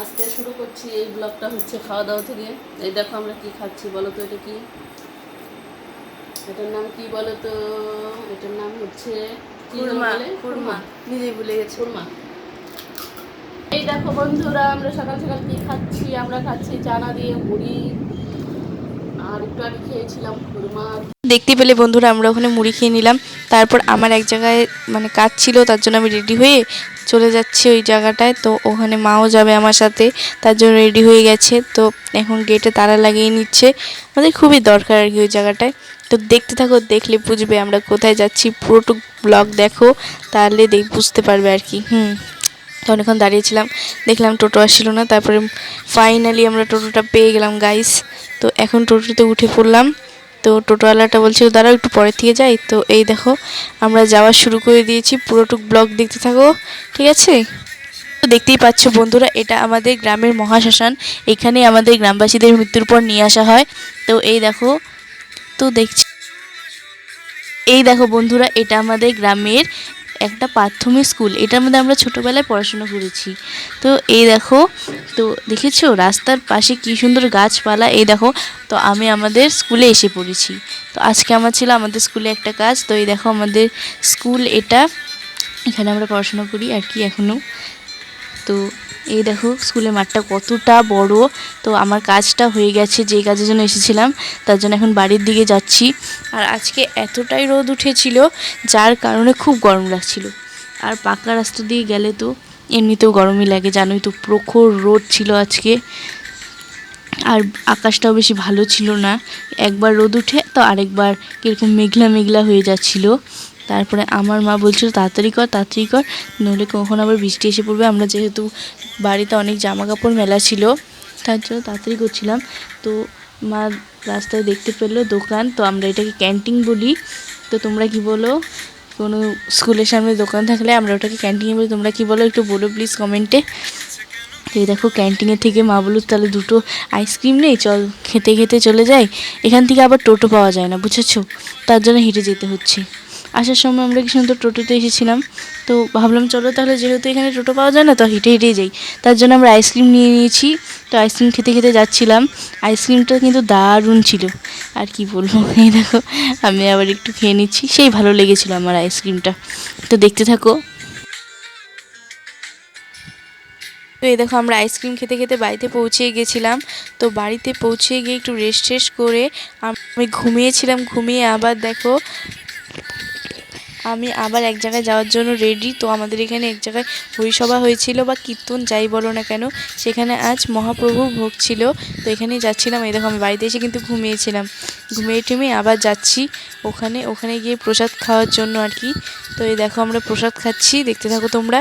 আজকে শুরু করছি এই ব্লগটা হচ্ছে খাওয়া দাওয়া থেকে। এই দেখো আমরা কি খাচ্ছি বলো তো এটা কি? এটার নাম কি বলো তো? এটার নাম হচ্ছে নিজেই ভুলে গেছি। এই দেখো বন্ধুরা আমরা সকাল সকাল কি খাচ্ছি? আমরা খাচ্ছি চানা দিয়ে মুড়ি। আর একটু আগে খেয়েছিলাম খুরমা। দেখতে পেলে বন্ধুরা আমরা ওখানে মুড়ি খেয়ে নিলাম। তারপর আমার এক জায়গায় মানে কাজ ছিল তার জন্য আমি রেডি হয়ে চলে যাচ্ছি ওই জায়গাটায়। তো ওখানে মাও যাবে আমার সাথে, তার জন্য রেডি হয়ে গেছে। তো এখন গেটে তারা লাগিয়ে নিচ্ছে। আমাদের খুবই দরকার আর কি ওই জায়গাটায়। তো দেখতে থাকো, দেখলে বুঝবে আমরা কোথায় যাচ্ছি। পুরোটুক ব্লগ দেখো, তাহলে দেখ, বুঝতে পারবে আর কি। হুম। তো অনেকক্ষণ দাঁড়িয়েছিলাম, দেখলাম টোটো আসছিল না, তারপরে ফাইনালি আমরা টোটোটা পেয়ে গেলাম গাইস তো এখন টোটোতে উঠে পড়লাম। তো টোটোওয়ালাটা বলছিল, দাঁড়াও, একটু পরে থেকে যাই। তো এই দেখো, আমরা যাওয়া শুরু করে দিয়েছি। পুরোটুক ব্লগ দেখতে থাকো, ঠিক আছে? তো দেখতেই পাচ্ছ বন্ধুরা, এটা আমাদের গ্রামের মহাশ্মশান। এখানে আমাদের গ্রামবাসীদের মৃত্যুর পর নিয়ে আসা হয়। তো এই দেখো, তো দেখছি। এই দেখো বন্ধুরা, এটা আমাদের গ্রামের একটা প্রাথমিক স্কুল, এটার মধ্যে আমরা ছোটোবেলায় পড়াশোনা করেছি। তো এই দেখো, তো দেখেছ রাস্তার পাশে কি সুন্দর গাছপালা, এই দেখো, তো আমি আমাদের স্কুলে এসে পড়েছি। তো আজকে আমার ছিল আমাদের স্কুলে একটা কাজ, তো এই দেখো আমাদের স্কুল এটা, এখানে আমরা পড়াশোনা করি আর কি এখনও তো এই দেখো, স্কুলের মাঠটা কতটা বড়। তো আমার কাজটা হয়ে গেছে, যে কাজের জন্য এসেছিলাম, তার জন্য এখন বাড়ির দিকে যাচ্ছি। আর আজকে এতটাই রোদ উঠেছিল, যার কারণে খুব গরম লাগছিল। আর পাকা রাস্তা দিয়ে গেলে তো এমনিতেও গরমই লাগে, জানোই তো প্রখর রোদ ছিল আজকে। আর আকাশটাও বেশি ভালো ছিল না। একবার রোদ উঠে তো আরেকবার কীরকম মেঘলা মেঘলা হয়ে যাচ্ছিল। তারপরে আমার মা বলছিল, তাড়াতাড়ি কর তাড়াতাড়ি কর, নইলে কখন আবার বৃষ্টি এসে পড়বে। আমরা যেহেতু বাড়িতে অনেক জামা কাপড় মেলা ছিল, তার জন্য তাড়াতাড়ি করছিলাম। তো মা রাস্তায় দেখতে পেল দোকান, তো আমরা এটাকে ক্যান্টিন বলি। তো তোমরা কি বলো, কোনো স্কুলের সামনে দোকান থাকলে আমরা ওটাকে ক্যান্টিনে বলি, তোমরা কি বলো একটু বলো প্লিজ কমেন্টে। এই দেখো ক্যান্টিনের থেকে মা বলুক তাহলে দুটো আইসক্রিম নেই? চল, খেতে খেতে চলে যাই। এখান থেকে আবার টোটো পাওয়া যায় না, বুঝেছ? তার জন্য হেঁটে যেতে হচ্ছে। আসার সময় আমরা কি সুন্দর টোটোতে এসেছিলাম। তো ভাবলাম, চলো তাহলে, যেহেতু এখানে টোটো পাওয়া যায় না, তো হেঁটে হেঁটেই যাই। তার জন্য আমরা আইসক্রিম নিয়ে নিয়েছি। তো আইসক্রিম খেতে খেতে যাচ্ছিলাম। আইসক্রিমটা কিন্তু দারুণ ছিল। আর কি বলব? এই দেখো, আমি আবার একটু খেয়ে নিচ্ছি। সেই ভালো লেগেছিলো আমার আইসক্রিমটা তো দেখতে থাকো। তো এই দেখো আমরা আইসক্রিম খেতে খেতে বাড়িতে পৌঁছে গেছিলাম। তো বাড়িতে পৌঁছে গিয়ে একটু রেস্ট টেস্ট করে আমি ঘুমিয়েছিলাম, ঘুমিয়ে আবার দেখো আমি আবার এক জায়গায় যাওয়ার জন্য রেডি তো আমাদের এখানে এক জায়গায় হরিসভা হয়েছিল বা কীর্তন যাই বলো না কেন, সেখানে আজ মহাপ্রভুর ভোগ ছিল। তো এখানেই যাচ্ছিলাম। এই দেখো আমি বাড়িতে এসে কিন্তু ঘুমিয়েছিলাম। ঘুমিয়ে টুমিয়ে আবার যাচ্ছি ওখানে ওখানে গিয়ে প্রসাদ খাওয়ার জন্য আর কি। তো এই দেখো আমরা প্রসাদ খাচ্ছি, দেখতে থাকো তোমরা।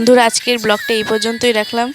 বন্ধুরা আজকের ব্লগটা এই পর্যন্তই রাখলাম।